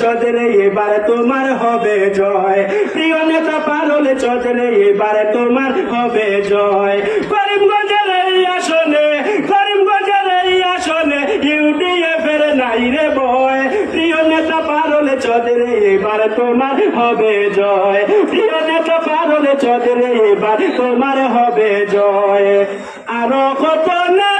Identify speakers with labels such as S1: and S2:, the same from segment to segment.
S1: চৌধুরী এবার তোমার হবে জয়। প্রিয় নেতা পারুল চৌধুরী এবার তোমার হবে জয়। করিমগঞ্জের এই আসনে, করিমগঞ্জের এই আসনে ইউডিএফ এর নাই রে বয়। প্রিয় নেতা পারুল চৌধুরী এবার তোমার হবে জয়। প্রিয় নেতা পারুল চৌধুরী এবার তোমার হবে জয়। আরও কত নেতা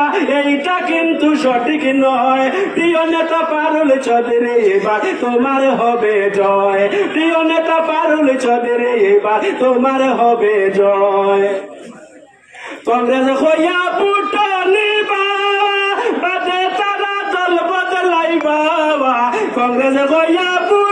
S1: দিবা এইটা কিন্তু সঠিক নয়। প্রিয় নেতা পারুল চৌধুরী, এবার তোমার হবে জয়। প্রিয় নেতা পারুল চৌধুরী, এবার তোমার হবে জয়। কংগ্রেস হইয়া পুটো নিবা তারা দল বদলাই বাবা কংগ্রেস হইয়া পুটো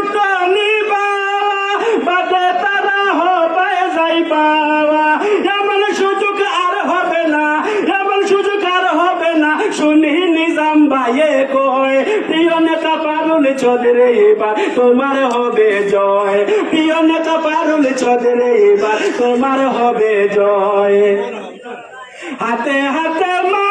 S1: ভাইয়ে কয়, প্রিয় নেতা পারুল চৌধুরী, এবার তোমার হবে জয়। প্রিয় নেতা পারুল চৌধুরী, এবার তোমার হবে জয়। হাতে হাতে মারো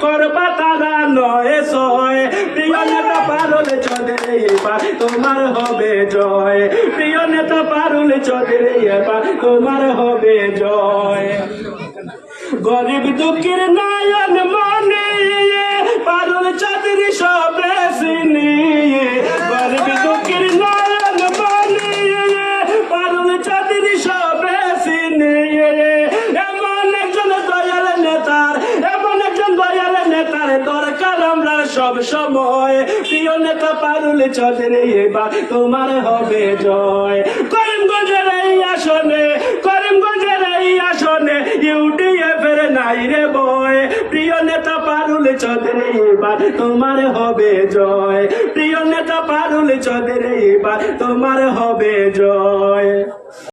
S1: করবা তারা নয় সয়। প্রিয় নেতা পারুল চৌধুরী, এবার তোমার হবে জয়। প্রিয় নেতা পারুল চৌধুরী, এবার তোমার হবে জয়। গরিব দুঃখের নায়ন মনে সব সময়। প্রিয় নেতা পারুল চৌধুরী এবার, তোমার হবে জয়। করিমগঞ্জের এই আসনে, করিমগঞ্জের এই আসনে ইউডিএফ এর নাই রে বয়। প্রিয় নেতা পারুল চৌধুরী এবার, তোমার হবে জয়। প্রিয় নেতা পারুল চৌধুরী এবার, তোমার হবে জয়।